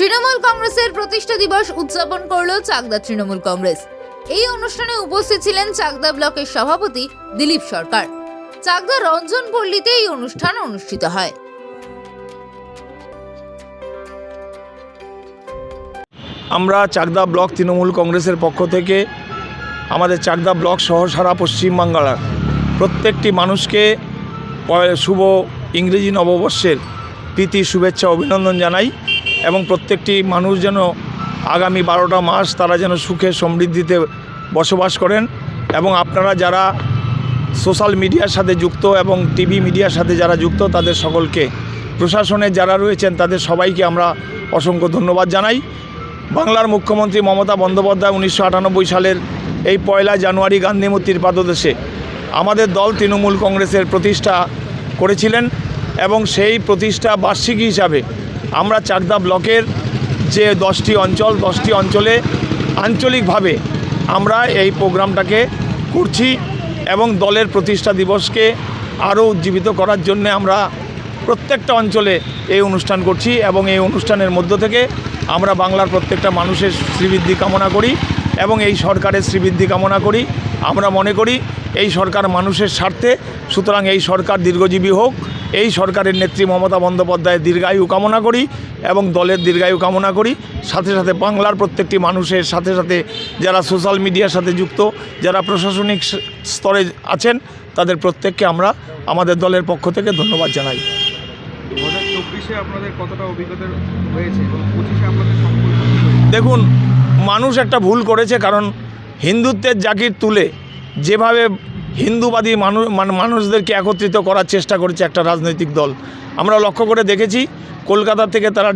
তৃণমূল কংগ্রেসের প্রতিষ্ঠা দিবস উদযাপন করল চাকদা তৃণমূল কংগ্রেস। এই অনুষ্ঠানে উপস্থিত ছিলেন চাকদা ব্লকের সভাপতি দিলীপ সরকার। চাকদা রঞ্জন পল্লীতে এই অনুষ্ঠান অনুষ্ঠিত হয়। আমরা চাকদা ব্লক তৃণমূল কংগ্রেসের পক্ষ থেকে আমাদের চাকদা ব্লক সহ সারা পশ্চিমবাংলার প্রত্যেকটি মানুষকে শুভ ইংরেজি নববর্ষের প্রীতি, শুভেচ্ছা, অভিনন্দন জানাই। এবং প্রত্যেকটি মানুষ যেন আগামী বারোটা মাস তারা যেন সুখে সমৃদ্ধিতে বসবাস করেন এবং আপনারা যারা সোশ্যাল মিডিয়ার সাথে যুক্ত এবং টিভি মিডিয়ার সাথে যারা যুক্ত, তাদের সকলকে, প্রশাসনে যারা রয়েছেন, তাদের সবাইকে আমরা অসংখ্য ধন্যবাদ জানাই। বাংলার মুখ্যমন্ত্রী মমতা বন্দ্যোপাধ্যায় উনিশশো আটানব্বই সালের এই পয়লা জানুয়ারি গান্ধী মূর্তির পাদদেশে আমাদের দল তৃণমূল কংগ্রেসের প্রতিষ্ঠা করেছিলেন এবং সেই প্রতিষ্ঠা বার্ষিকী হিসাবে আমরা চাকদা ব্লকের যে দশটি অঞ্চল, দশটি অঞ্চলে আঞ্চলিকভাবে আমরা এই প্রোগ্রামটাকে করছি এবং দলের প্রতিষ্ঠা দিবসকে আরও উজ্জীবিত করার জন্য আমরা প্রত্যেকটা অঞ্চলে এই অনুষ্ঠান করছি এবং এই অনুষ্ঠানের মধ্য থেকে আমরা বাংলার প্রত্যেকটা মানুষের শ্রীবৃদ্ধি কামনা করি এবং এই সরকারের শ্রীবৃদ্ধি কামনা করি। আমরা মনে করি এই সরকার মানুষের স্বার্থে, সুতরাং এই সরকার দীর্ঘজীবী হোক এই সরকারের নেত্রী মমতা বন্দ্যোপাধ্যায়ের দীর্ঘায়ু কামনা করি এবং দলের দীর্ঘায়ু কামনা করি সাথে সাথে বাংলার প্রত্যেকটি মানুষের সাথে সাথে যারা সোশ্যাল মিডিয়ার সাথে যুক্ত যারা প্রশাসনিক স্তরে আছেন তাদের প্রত্যেককে আমরা আমাদের দলের পক্ষ থেকে ধন্যবাদ জানাই আপনাদের কতটা অভিজ্ঞতা হয়েছে আপনাদের? দেখুন মানুষ একটা ভুল করেছে কারণ হিন্দুত্বের জাকির তুলে যেভাবে হিন্দুবাদী মানুষ মানে মানুষদেরকে একত্রিত করার চেষ্টা করেছে একটা রাজনৈতিক দল। আমরা লক্ষ্য করে দেখেছি, কলকাতা থেকে তারা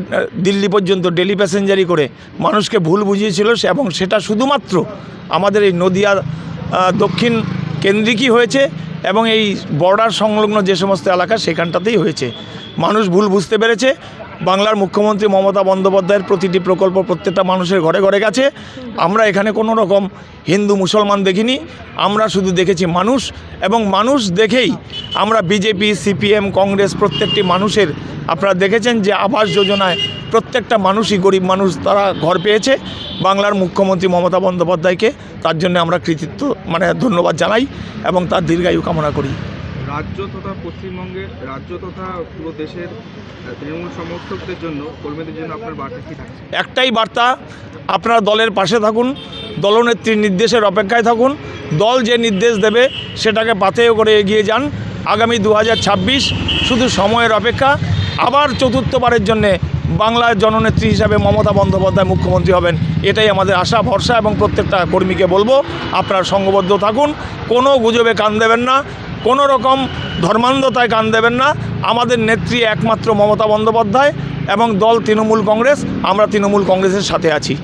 দিল্লি পর্যন্ত ডেলি প্যাসেঞ্জারি করে মানুষকে ভুল বুঝিয়েছিল এবং সেটা শুধুমাত্র আমাদের এই নদিয়া দক্ষিণ কেন্দ্রিকই হয়েছে এবং এই বর্ডার সংলগ্ন যে সমস্ত এলাকা সেখানটাতেই হয়েছে। মানুষ ভুল বুঝতে পেরেছে বাংলার মুখ্যমন্ত্রী মমতা বন্দ্যোপাধ্যায়ের প্রতিটি প্রকল্প প্রত্যেকটা মানুষের ঘরে ঘরে গেছে। আমরা এখানে কোনো রকম হিন্দু মুসলমান দেখিনি। আমরা শুধু দেখেছি মানুষ এবং মানুষ দেখেই আমরা বিজেপি, সিপিএম, কংগ্রেস প্রত্যেকটি মানুষের আপনারা দেখেছেন যে আবাস যোজনায় প্রত্যেকটা মানুষই গরিব মানুষ তারা ঘর পেয়েছে। বাংলার মুখ্যমন্ত্রী মমতা বন্দ্যোপাধ্যায়কে তার জন্য আমরা কৃতিত্ব মানে ধন্যবাদ জানাই এবং তার দীর্ঘায়ু কামনা করি। রাজ্য তথা পশ্চিমবঙ্গের রাজ্য তথা পুরো দেশের তৃণমূল সমর্থকদের জন্য, কর্মীদের জন্য আপনার বার্তা কী থাকছে? একটাই বার্তা, আপনারা দলের পাশে থাকুন, দলনেত্রীর নির্দেশের অপেক্ষায় থাকুন, দল যে নির্দেশ দেবে সেটাকে পাথেয় করে এগিয়ে যান। আগামী দু হাজার ছাব্বিশ শুধু সময়ের অপেক্ষা, আবার চতুর্থবারের জন্যে বাংলার জননেত্রী হিসাবে মমতা বন্দ্যোপাধ্যায় মুখ্যমন্ত্রী হবেন, এটাই আমাদের আশা, ভরসা এবং প্রত্যেকটা কর্মীকে বলব, আপনারা সঙ্গবদ্ধ থাকুন, কোনো গুজবে কান দেবেন না কোনো রকম ধর্মান্ধতায় কান দেবেন না। আমাদের নেত্রী একমাত্র মমতা বন্দ্যোপাধ্যায় এবং দল তৃণমূল কংগ্রেস, আমরা তৃণমূল কংগ্রেসের সাথে আছি।